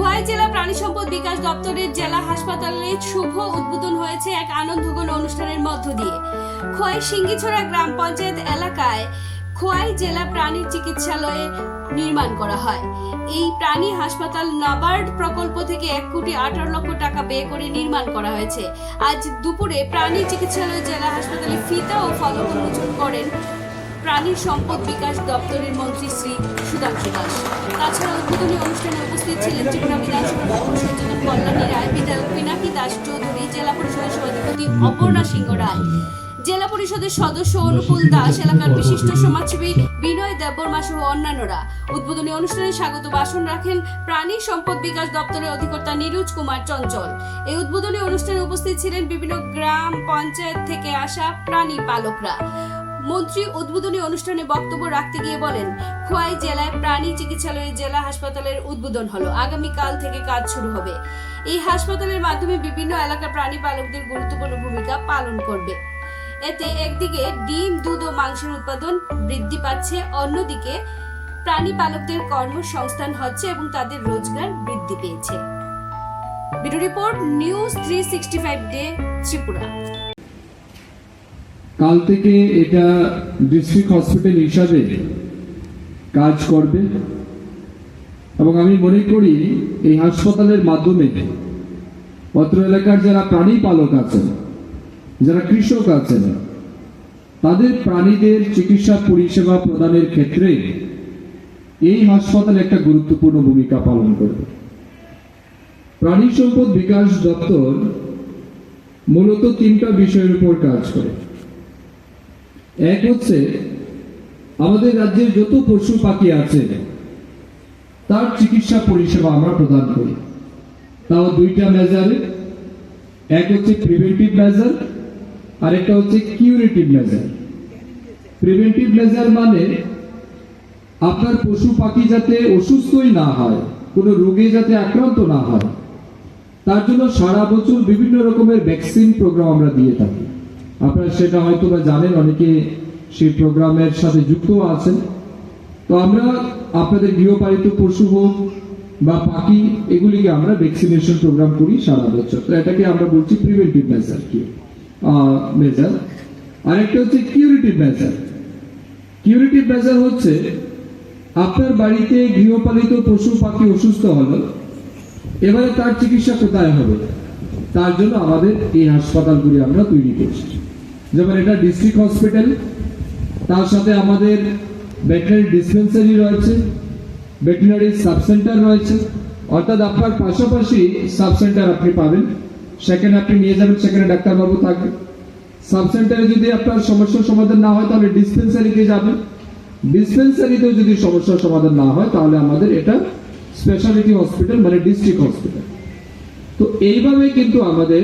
খোয়াই জেলা প্রাণী সম্পদ বিকাশ দপ্তরের জেলা হাসপাতালে শুভ উদ্বোধন হয়েছে এক আনন্দঘন অনুষ্ঠানের মধ্য দিয়ে। খোয়াই সিঙ্গিছড়া গ্রাম পঞ্চায়েত এলাকায় খোয়াই জেলা প্রাণী চিকিৎসালয়ে নির্মাণ করা হয়। এই প্রাণী হাসপাতাল নাবার্ড প্রকল্প থেকে এক কোটি আঠারো লক্ষ টাকা ব্যয় করে নির্মাণ করা হয়েছে। আজ দুপুরে প্রাণী চিকিৎসালয় জেলা হাসপাতালে ফিতা ও ফলক উন্মোচন করেন প্রাণী সম্পদ বিকাশ দপ্তরের মন্ত্রী শ্রী সুধাংশু দাস। তাছাড়া উদ্বোধনী অনুষ্ঠানে উপস্থিত ছিলেন ত্রিপুরা বিধানসভা কল্যাণী রায়, বিধায়ক পিনাকি দাস চৌধুরী, জেলা পরিষদের সভাধিপতি অপর্ণা সিংহ রায়। জেলা পরিষদের সদস্য অনুকূল দাস, এলাকার বিশিষ্ট সমাজসেবী বিনয় দেববর্মা সহ অন্যান্যরা। উদ্বোধনী অনুষ্ঠানে স্বাগত ভাষণ রাখেন প্রাণী সম্পদ বিকাশ দপ্তরের অধিকর্তা নীরুজ কুমার চঞ্চল। এই উদ্বোধনী অনুষ্ঠানে উপস্থিত ছিলেন বিভিন্ন গ্রাম পঞ্চায়েত থেকে আসা প্রাণী পালকরা। মন্ত্রী উদ্বোধনী অনুষ্ঠানে বক্তব্য রাখতে গিয়ে বলেন, খোয়াই জেলায় প্রাণী চিকিৎসালয়ে জেলা হাসপাতালের উদ্বোধন হলো। আগামীকাল থেকে কাজ শুরু হবে। এই হাসপাতালের মাধ্যমে বিভিন্ন এলাকার প্রাণী পালকদের গুরুত্বপূর্ণ ভূমিকা পালন করবে। এতে একদিকে ডিম, দুধ ও মাংসের উৎপাদন বৃদ্ধি পাচ্ছে, অন্যদিকে প্রাণী পালকদের কর্মসংস্থান হচ্ছে এবং তাদের রোজগার বৃদ্ধি পেয়েছে। Bureau report news three sixty five day Tripura. কাল থেকে এটা ডিস্ট্রিক্ট হসপিটাল হিসাবে কাজ করবে। এবং আমি মনে করি এই হাসপাতালের মাধ্যমে অত্র এলাকার যারা প্রাণী পালক আছেন, যারা কৃষক আছেন, তাদের প্রাণীদের চিকিৎসা পরিষেবা প্রদানের ক্ষেত্রে এই হাসপাতাল একটা গুরুত্বপূর্ণ ভূমিকা পালন করবে। প্রাণী সম্পদ বিকাশ দপ্তর মূলত তিনটা বিষয়ের উপর কাজ করে। এক হচ্ছে, আমাদের রাজ্যের যত পশু পাখি আছে, তার চিকিৎসা পরিষেবা আমরা প্রদান করি। তাও দুইটা মেজারে এক হচ্ছে প্রিভেন্টিভ মেজার আর একটা হচ্ছে কিউরেটিভ মেজার প্রিভেন্টিভ মেজার মানে আপনার পশু পাখি যাতে অসুস্থই না হয়, কোনো রোগে যাতে আক্রান্ত না হয়, তার জন্য সারা বছর বিভিন্ন রকমের ভ্যাকসিন প্রোগ্রাম আমরা দিয়ে থাকি। আপনারা সেটা হয়তো বা জানেন, অনেকে সেই প্রোগ্রামের সাথে যুক্ত আছেন। তো আমরা আপনাদের গৃহপালিত পশু হোক বা পাখি, এগুলিকে আমরা ভ্যাকসিনেশন প্রোগ্রাম করি সারা বছর। তো এটাকে আমরা বলছি প্রিভেন্টিভ মেজার কি? মেজার আরেকটা হচ্ছে কিউরিটিভ মেজার কিউরিটিভ মেজার হচ্ছে, আপনার বাড়িতে গৃহপালিত পশু পাখি অসুস্থ হলো, এবারে তার চিকিৎসা কোথায় হবে? তার জন্য আমাদের এই হাসপাতালগুলি আমরা তৈরি করছি। যেমন এটা ডিস্ট্রিক্ট হসপিটাল তার সাথে আমাদের ভেটেনারি ডিসপেন্সারি রয়েছে ভেটেনারি সাব সেন্টার রয়েছে। অর্থাৎ আপনার পাশাপাশি সাব সেন্টার আপনি পাবেন। সেখানে আপনি নিয়ে যাবেন, সেখানে ডাক্তারবাবু থাকবে। সাব সেন্টারে যদি আপনার সমস্যার সমাধান না হয়, তাহলে ডিসপেন্সারিতে যাবেন। ডিসপেন্সারিতেও যদি সমস্যার সমাধান না হয়, তাহলে আমাদের এটা স্পেশালিটি হসপিটাল মানে ডিস্ট্রিক্ট হসপিটাল তো এইভাবে কিন্তু আমাদের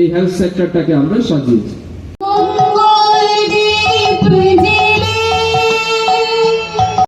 এই হেলথ সেক্টরটাকে আমরা সাজিয়েছি। মঙ্গল যে